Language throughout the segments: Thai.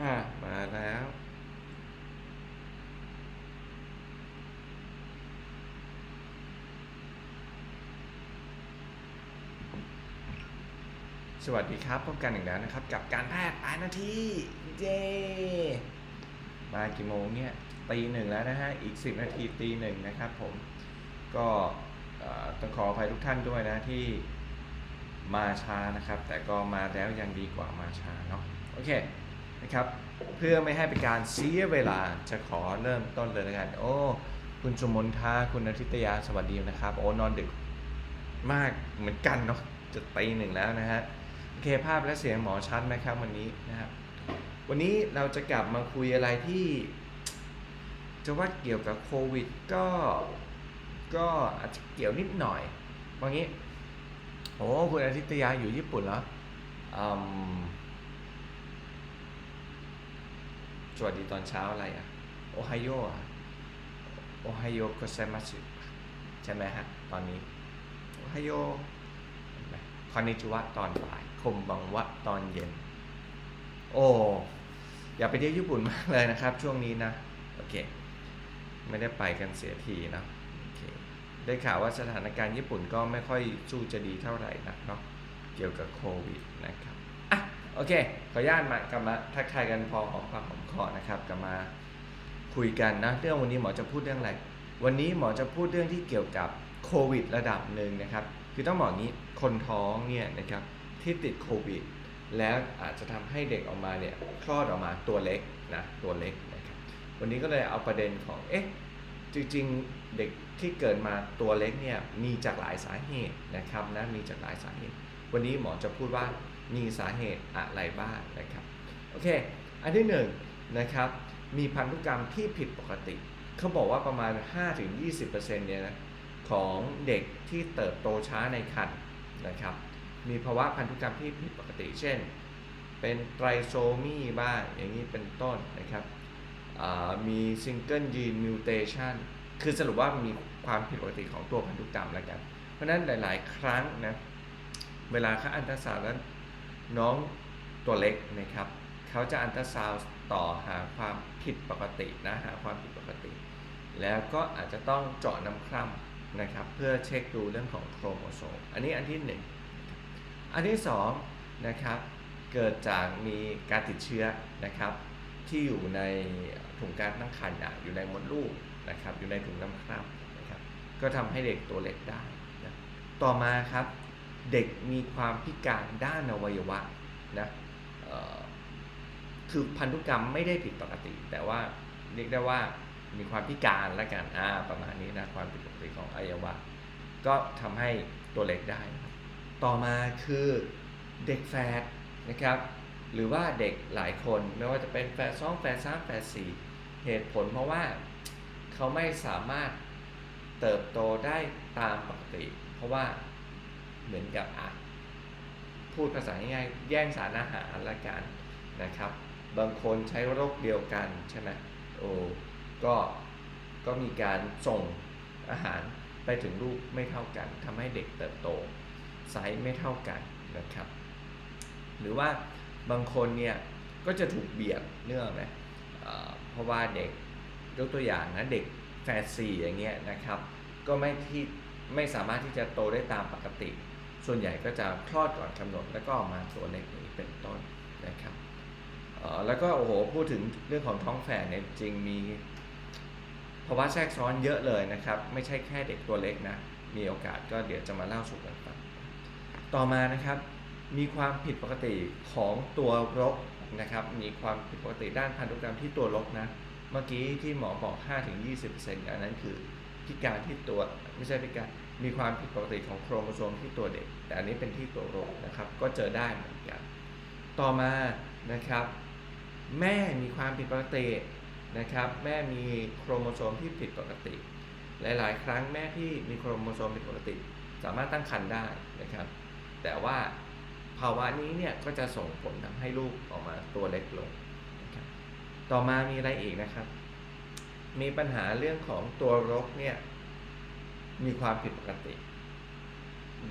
อ่ามาแล้ว สวัสดีครับพบกันอีกแล้วนะครับ กับการแพทย์8นาทีเย้มากี่โมงเนี่ยตีหนึ่งแล้วนะฮะ อีก 10 นาทีตีหนึ่งนะครับผม ก็ต้องขออภัยทุกท่านด้วยนะที่มาช้านะครับ แต่ก็มาแล้วยังดีกว่ามาช้าเนาะโอเค นะครับเพื่อไม่ให้เป็นการเสียเวลาจะขอเริ่มต้นเลยล้วกัน โอ้ คุณสุมนทาคุณอาทิตยาสวัสดีนะครับ โอ้นอนดึกมากเหมือนกันเนาะจะตีหนึ่งแล้วนะฮะโอเคภาพและเสียงหมอชัดไหมครับวันนี้นะครับ วันนี้เราจะกลับมาคุยอะไรที่ จะว่าเกี่ยวกับโควิดก็ก็อาจจะเกี่ยวนิดหน่อยว่างี้โอ้คุณอาทิตยาอยู่ญี่ปุ่นเหรออืม สวัสดีตอนเช้าอะไรอะโอไฮโออะโอไฮโอโกเซมัสใช่ไหมฮะ ตอนนี้โอไฮโอคอนนิจิวะตอนบ่ายคมบังวะตอนเย็น โอ้ อย่าไปเที่ยวญี่ปุ่นมากเลยนะครับ ช่วงนี้นะ โอเค ไม่ได้ไปกันเสียทีนะโอเคได้ข่าวว่าสถานการณ์ญี่ปุ่นก็ไม่ค่อยสู้จะดีเท่าไหร่นักเนาะเกี่ยวกับโควิดนะครับ โอเค ขออนุญาตมากลับมาทักทายกันพอหอมปากหอมคอนะครับ กลับมาคุยกันนะ เรื่องวันนี้หมอจะพูดเรื่องอะไร วันนี้หมอจะพูดเรื่องที่เกี่ยวกับโควิด ระดับหนึ่งนะครับ คือต้องบอกงี้ คนท้องเนี่ยนะครับที่ติดโควิด แล้วอาจจะทำให้เด็กออกมาเนี่ยคลอดออกมาตัวเล็กนะ ตัวเล็กนะครับ วันนี้ก็เลยเอาประเด็นของ เอ๊ะ จริงๆ เด็กที่เกิดมาตัวเล็กเนี่ยมีจากหลายสาเหตุนะครับนะ มีจากหลายสาเหตุ วันนี้หมอจะพูดว่า มีสาเหตุอะไรบ้างนะครับโอเค อันที่หนึ่งนะครับมีพันธุกรรมที่ผิดปกติ เขาบอกว่าประมาณ 5-20%เนี่ยนะของเด็กที่เติบโตช้าในครรภ์นะครับ มีภาวะพันธุกรรมที่ผิดปกติ เช่น เป็นไตรโซมีบ้างอย่างนี้เป็นต้นนะครับมีซิงเกิลยีนมิวเทชันคือสรุปว่ามีความผิดปกติของตัวพันธุกรรมแล้วกัน เพราะนั้นหลาย ๆ ครั้งนะ เวลาเขาอันตราซาวด์แล้ว น้องตัวเล็กนะครับเขาจะอันตราซาวด์ต่อหาความผิดปกตินะหาความผิดปกติ แล้วก็อาจจะต้องเจาะน้ำคร่ำนะครับเพื่อเช็คดูเรื่องของโครโมโซมอันนี้อันที่หนึ่งอันที่สองนะครับเกิดจากมีการติดเชื้อนะครับที่อยู่ในถุงการตั้งครรภ์อะอยู่ในมดลูกนะครับอยู่ในถุงน้ำคร่ำนะครับก็ทำให้เด็กตัวเล็กได้นะต่อมาครับ เด็กมีความพิการด้านอวัยวะนะคือพันธุกรรมไม่ได้ผิดปกติ แต่ว่าเรียกได้ว่ามีความพิการและกันอ่าประมาณนี้นะความผิดปกติของอวัยวะ ก็ทำให้ตัวเล็กได้นะต่อมาคือเด็กแฝดนะครับหรือว่าเด็กหลายคนไม่ว่าจะเป็นแฝดสองแฝดสามแฝดสี่เหตุผลเพราะว่าเขาไม่สามารถเติบโตได้ตามปกติ เพราะว่า เหมือนกับอะพูดภาษาง่ายๆแย่งสารอาหารละกันนะครับ บางคนใช้โรคเดียวกันใช่ไหมโอ้ก็ก็มีการส่งอาหารไปถึงลูกไม่เท่ากันทำให้เด็กเติบโตไซส์ไม่เท่ากันนะครับ หรือว่าบางคนเนี่ยก็จะถูกเบียดเนื่องไหมเอ่อเพราะว่าเด็กยกตัวอย่างนะเด็กแฝดสี่อย่างเงี้ยนะครับ ก็ไม่ที่ไม่สามารถที่จะโตได้ตามปกติ ส่วนใหญ่ก็จะคลอดก่อนกำหนดแล้วก็ออกมาตัวเล็กนี้เป็นต้นนะครับแล้วก็โอ้โหพูดถึงเรื่องของท้องแฝดเนี่ยจริงมีภาวะแทรกซ้อนเยอะเลยนะครับ ไม่ใช่แค่เด็กตัวเล็กนะมีโอกาสก็เดี๋ยวจะมาเล่าสู่กันฟังต่อมานะครับมีความผิดปกติของตัวรกนะครับ มีความผิดปกติด้านพันธุกรรมที่ตัวรกนะเมื่อกี้ที่หมอบอก 5-20%อันนั้นคือพิการที่ตัวไม่ใช่พิการ มีความผิดปกติของโครโมโซมที่ตัวเด็ก แต่อันนี้เป็นที่ตัวรกนะครับ ก็เจอได้เหมือนกัน ต่อมานะครับ แม่มีความผิดปกตินะครับ แม่มีโครโมโซมที่ผิดปกติ หลาย ๆ ครั้งแม่ที่มีโครโมโซมผิดปกติ สามารถตั้งครรภ์ได้นะครับ แต่ว่าภาวะนี้เนี่ยก็จะส่งผลทำให้ลูกออกมาตัวเล็กลงนะครับต่อมามีอะไรอีกนะครับ มีปัญหาเรื่องของตัวรกเนี่ย มีความผิดปกติ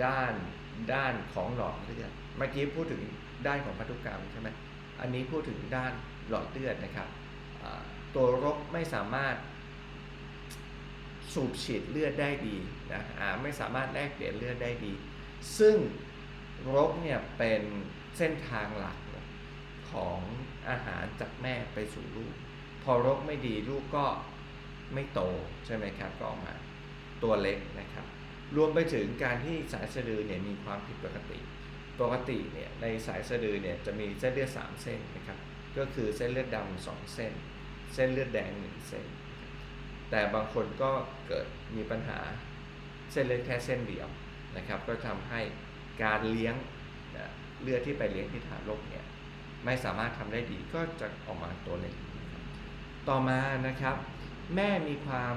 ด้านด้านของหลอดเลือดเมื่อกี้พูดถึงด้านของพันธุกรรมใช่ไหมอันนี้พูดถึงด้านหลอดเลือดนะครับตัวรกไม่สามารถสูบฉีดเลือดได้ดีนะไม่สามารถแลกเปลี่ยนเลือดได้ดี ซึ่งรกเนี่ยเป็นเส้นทางหลักของอาหารจากแม่ไปสู่ลูก พอรกไม่ดีลูกก็ไม่โตใช่ไหมครับก็ออกมา ตัวเล็กนะครับ รวมไปถึงการที่สายสะดือเนี่ยมีความผิดปกติ ปกติเนี่ยในสายสะดือเนี่ยจะมีเส้นเลือด3เส้นนะครับ ก็คือเส้นเลือดดำสองเส้น เส้นเลือดแดง1เส้น แต่บางคนก็เกิดมีปัญหาเส้นเลือดแค่เส้นเดียวนะครับ ก็ทำให้การเลี้ยงเลือดที่ไปเลี้ยงที่ฐานโรคเนี่ยไม่สามารถทำได้ดีก็จะออกมาตัวเล็กนะครับต่อมานะครับ แม่มีความ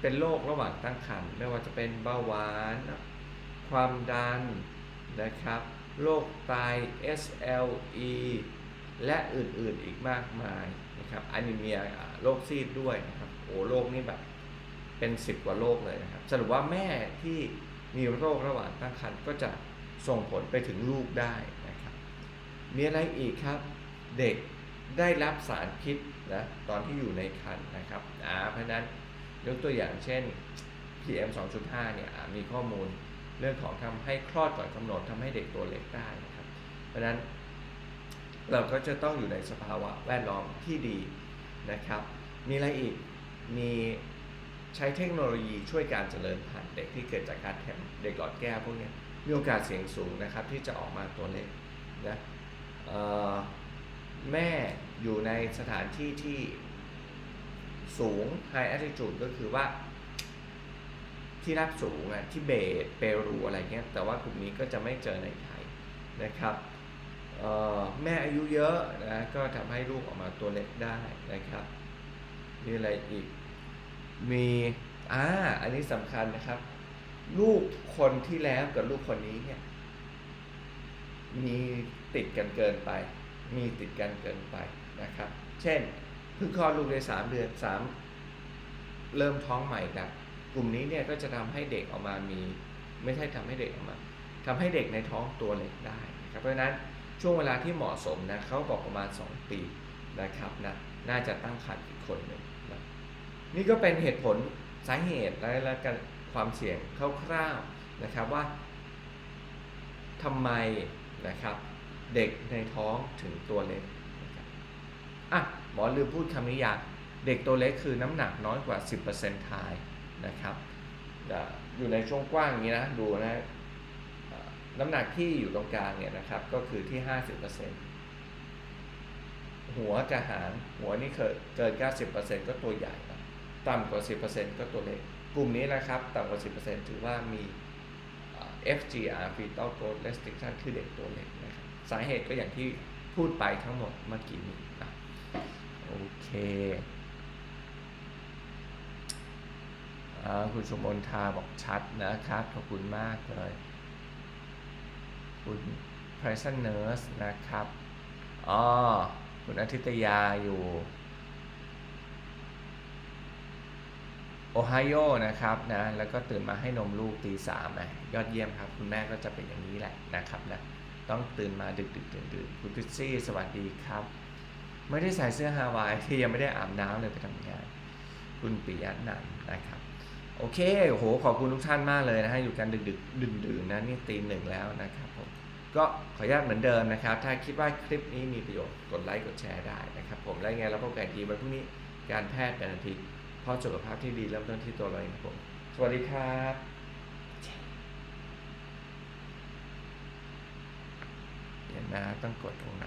เป็นโรคระหว่างตั้งครรภ์ไม่ว่าจะเป็นเบาหวาน ความดันนะครับโรคไต SLE และอื่นๆอีกมากมายนะครับอนิเมียโรคซีดด้วยนะครับโอ้โรคนี่แบบเป็น10กว่าโรคเลยนะครับสรุปว่าแม่ที่มีโรคระหว่างตั้งครรภ์ก็จะส่งผลไปถึงลูกได้นะครับ มีอะไรอีกครับ เด็กได้รับสารพิษนะตอนที่อยู่ในครรภ์นะครับอ่าเพราะนั้น ยกตัวอย่างเช่น PM 2.5 เนี่ยมีข้อมูลเรื่องของทำให้คลอดก่อนกำหนดทำให้เด็กตัวเล็กได้นะครับ เพราะฉะนั้นเราก็จะต้องอยู่ในสภาวะแวดล้อมที่ดีนะครับ มีอะไรอีก มีใช้เทคโนโลยีช่วยการเจริญพันธุ์เด็กที่เกิดจากการแถมเด็กหลอดแก้วพวกนี้มีโอกาสเสี่ยงสูงนะครับที่จะออกมาตัวเล็กนะแม่อยู่ในสถานที่ที่ สูง high altitude ก็คือว่า ที่รับสูงอะที่เบตเปรูอะไรเงี้ย แต่ว่ากลุ่มนี้ก็จะไม่เจอในไทยนะครับแม่อายุเยอะนะก็ทำให้ลูกออกมาตัวเล็กได้นะครับ มีอะไรอีก มีอ่าอันนี้สำคัญนะครับ ลูกคนที่แล้วกับลูกคนนี้เนี่ยมีติดกันเกินไป มีติดกันเกินไปนะครับ เช่น พิ่งคลอดลูกได้สามเดือนสามเริ่มท้องใหม่กันกลุ่มนี้เนี่ยก็จะทำให้เด็กออกมามี ไม่ใช่ทำให้เด็กออกมาทำให้เด็กในท้องตัวเล็กได้นะครับเพราะฉะนั้นช่วงเวลาที่เหมาะสมนะเขาบอกประมาณ 2 ปีนะครับนะน่าจะตั้งครรภ์อีกคนหนึ่งนะนี่ก็เป็นเหตุผลสาเหตุและกันความเสี่ยงคร่าวๆนะครับว่าทำไมนะครับเด็กในท้องถึงตัวเล็กนะครับอะ หมอลืมพูดคำนิยามเด็กตัวเล็กคือน้ำหนักน้อยกว่า 10%ทายนะครับอยู่ในช่วงกว้างอย่างนี้นะดูนะน้ำหนักที่อยู่ตรงกลางเนี่ยนะครับก็คือที่ 50%หัวกับหางหัวนี่เกินเกิน 90%ก็ตัวใหญ่นะต่ำกว่า 10%ก็ตัวเล็ก กลุ่มนี้นะครับต่ำกว่า 10%ถือว่ามี FGR fetal growth restriction คือเด็กตัวเล็กนะครับสาเหตุก็อย่างที่พูดไปทั้งหมดเมื่อกี้นี้นะ เคอคุณชมนทาบอกชัดนะครับ ขอบคุณมากเลย คุณ p r e s e n t Nurse นะครับ อ๋อ คุณอาทิตยาอยู่ โอไฮโอนะครับนะ แล้วก็ตื่นมาให้นมลูกตีสามอะยอดเยี่ยมครับ คุณแม่ก็จะเป็นอย่างนี้แหละนะครับนะ ต้องตื่นมาดึกดึกดื่นดื่นคุณพิซซี่ สวัสดีครับ ไม่ได้ใส่เสื้อฮาวายที่ยังไม่ได้อาบน้ำเลยไปทำงานคุณปิยะนันนะครับ โอเคโหขอบคุณทุกท่านมากเลยนะฮะอยู่กันดึกดึกดื่นดื่นนะนี่ตีหนึ่งแล้วนะครับผมก็ขออนุญาตเหมือนเดิมนะครับ ถ้าคิดว่าคลิปนี้มีประโยชน์กดไลค์กดแชร์ได้นะครับ ผมแล้วไงเราพบกันทีวันพรุ่งนี้การแพทย์เป็นอาทิตย์เพราะสุขภาพที่ดีเริ่มต้นที่ตัวเราเองครับผมสวัสดีครับเดี๋ยวนะต้องกดตรงไหน